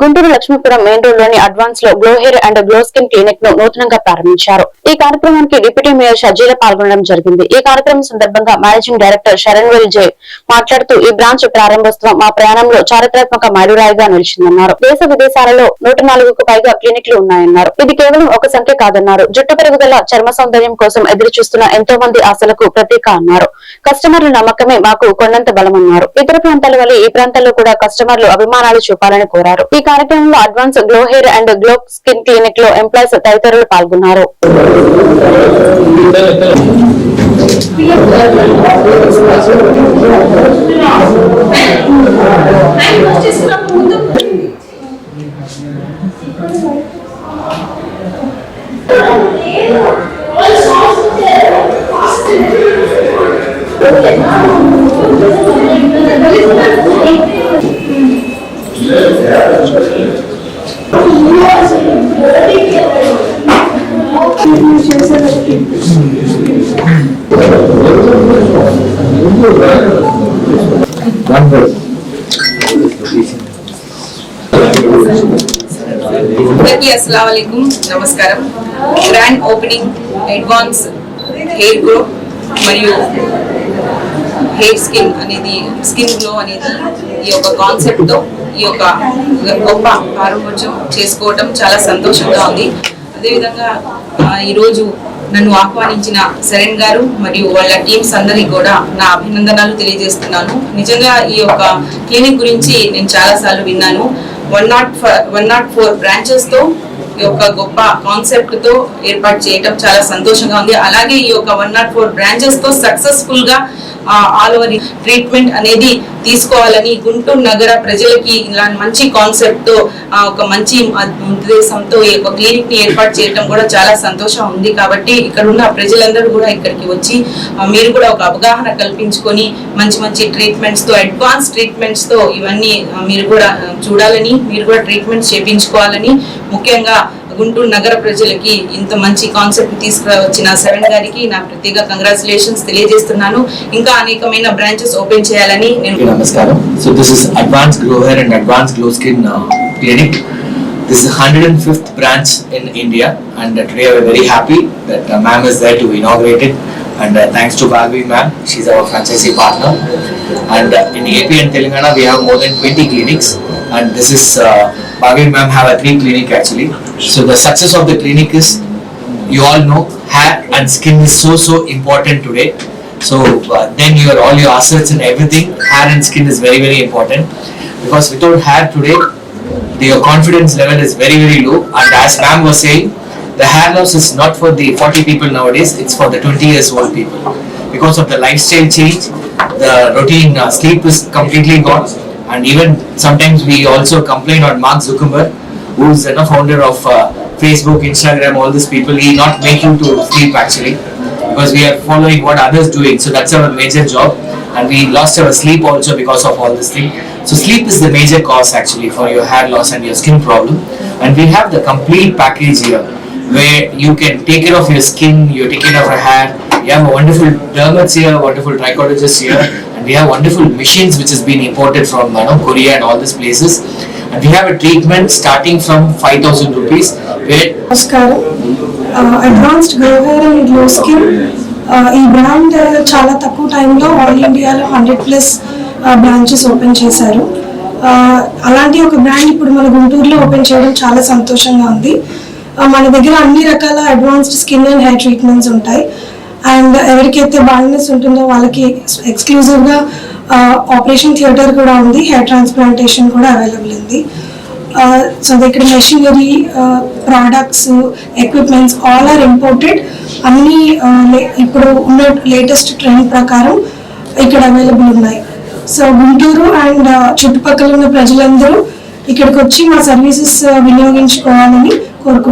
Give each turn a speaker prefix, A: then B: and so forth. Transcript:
A: Guntur Lakshmipuram main రోడ్లోని అడ్వాన్స్లో glow hair and glow skin క్లినిక్ను నూతనంగా ప్రారంభించారు. ఈ కార్యక్రమానికి డిప్యూటీ మేయర్ షజీల పాల్గొనడం జరిగింది. ఈ కార్యక్రమం సందర్భంగా మేనేజింగ్ డైరెక్టర్ శరణ్ వెల్ మాట్లాడుతూ ఈ బ్రాంచ్ ప్రారంభోత్సవం మా ప్రయాణంలో చారిత్రాత్మక మైలురాయిగా నిలిచిందన్నారు. దేశ విదేశాలలో నూట నాలుగుకు పైగా క్లినిక్లు ఉన్నాయన్నారు. ఇది కేవలం ఒక సంఖ్య కాదన్నారు. జుట్టు పెరుగుదల చర్మ సౌందర్యం కోసం ఎదురు చూస్తున్న ఎంతో మంది ఆశలకు ప్రతీక అన్నారు. కస్టమర్ల నమ్మకమే మాకు కొండంత బలమన్నారు. ఇతర ప్రాంతాల వల్ల ఈ ప్రాంతాల్లో కూడా కస్టమర్లు అభిమానాలు చూపాలని కోరారు. ఈ కార్యక్రమంలో advance glow hair and glow skin క్లినిక్లో employees తదితరులు పాల్గొన్నారు.
B: అందరికీ అస్సలం నమస్కారం. Grand opening advance hair grow మరియు హెయిర్ స్కిన్ అనేది స్కిన్ గ్లో అనేది ఈ యొక్క కాన్సెప్ట్తో ఈ యొక్క గొప్ప ప్రారంభోత్సవం చేసుకోవటం చాలా సంతోషంగా ఉంది. అదేవిధంగా ఈరోజు నన్ను ఆహ్వానించిన శరణ్ గారు మరియు వాళ్ళ టీమ్స్ అందరికి కూడా నా అభినందనలు తెలియజేస్తున్నాను. నిజంగా ఈ యొక్క క్లినిక్ గురించి నేను చాలా సార్లు విన్నాను. One nought one nought four బ్రాంచెస్తో ఈ యొక్క గొప్ప కాన్సెప్ట్తో ఏర్పాటు చేయటం చాలా సంతోషంగా ఉంది. అలాగే ఈ యొక్క వన్ నాట్ ఫోర్ బ్రాంచెస్తో సక్సెస్ఫుల్గా ఆల్ ఓవర్ ట్రీట్మెంట్ అనేది తీసుకోవాలని గుంటూరు నగర ప్రజలకి ఇలా మంచి కాన్సెప్ట్తో ఆ, ఒక మంచి ఉద్దేశంతో ఈ యొక్క క్లినిక్ని ఏర్పాటు చేయడం కూడా చాలా సంతోషం ఉంది. కాబట్టి ఇక్కడ ఉన్న ప్రజలందరూ కూడా ఇక్కడికి వచ్చి మీరు కూడా ఒక అవగాహన కల్పించుకొని మంచి మంచి ట్రీట్మెంట్స్తో అడ్వాన్స్ ట్రీట్మెంట్స్తో ఇవన్నీ మీరు కూడా చూడాలని మీరు కూడా ట్రీట్మెంట్స్ చేపించుకోవాలని ముఖ్యంగా గుంటూరు నగర ప్రజలకి ఇంత మంచి కాన్సెప్ట్ తీసుకొచ్చిన సెవెన్ గారికి నా ప్రత్యేక కంగ్రాచులేషన్స్ తెలియజేస్తున్నాను. ఇంకా అనేకమైన బ్రాంచెస్ ఓపెన్ చేయాలని నేను
C: నమస్కారం. So this is advance glow hair and advance glow skin clinic this hundred and fifth branch in India and today I very happy that ma'am is there to inaugurate it and thanks to Balvi ma'am she our franchisee partner and in AP and Telangana we have more then twenty clinics and this is Balvi ma'am have a three clinic actually. So the success of the clinic is you all know hair and skin is so so important today. So uh, then your all your assets and everything hair and skin is very very important. Because without hair today the, your confidence level is very very low. And as ma'am was saying the hair loss is not for the 40 people nowadays it's for the 20 years old people. Because of the lifestyle change the routine uh, sleep is completely gone and even sometimes we also complain on Mark Zuckerberg who's the founder of uh, Facebook, Instagram, all these people, he not make you to sleep actually because we are following what others doing. So that's our major job, and we lost our sleep also because of all this thing. So sleep is the major cause actually for your hair loss and your skin problem, and we have the complete package here where you can take care of your skin, you take care of your hair. You have a wonderful dermats here, wonderful trichologists here, and we have wonderful machines which has been imported from you know, Korea and all these places. And we have a treatment starting from 5000 rupees where
D: నమస్కారం advanced glow hair and glow skin ఈ brand uh, చాలా తక్కువ టైంలో all ఇండియాలో hundred plus branches open చేశారు. Uh, అలాంటి ఒక brand ఇప్పుడు మన గుంటూరులో ఓపెన్ చేయడం చాలా సంతోషంగా ఉంది. Uh, మన దగ్గర అన్ని రకాల advanced skin and hair treatments ఉంటాయి. అండ్ ఎవరికైతే బాల్నెస్ ఉంటుందో వాళ్ళకి ఎక్స్క్లూజివ్గా ఆపరేషన్ థియేటర్ కూడా ఉంది. హెయిర్ ట్రాన్స్ప్లాంటేషన్ కూడా అవైలబుల్ ఉంది. సో ఇక్కడ machinery products equipments all are imported అన్ని ఇప్పుడు ఉన్న లేటెస్ట్ ట్రెండ్ ప్రకారం ఇక్కడ అవైలబుల్ ఉన్నాయి. సో గుంటూరు అండ్ చుట్టుపక్కల ఉన్న ప్రజలందరూ ఇక్కడికి వచ్చి మా సర్వీసెస్ వినియోగించుకోవాలని కోరుకుంటున్నాను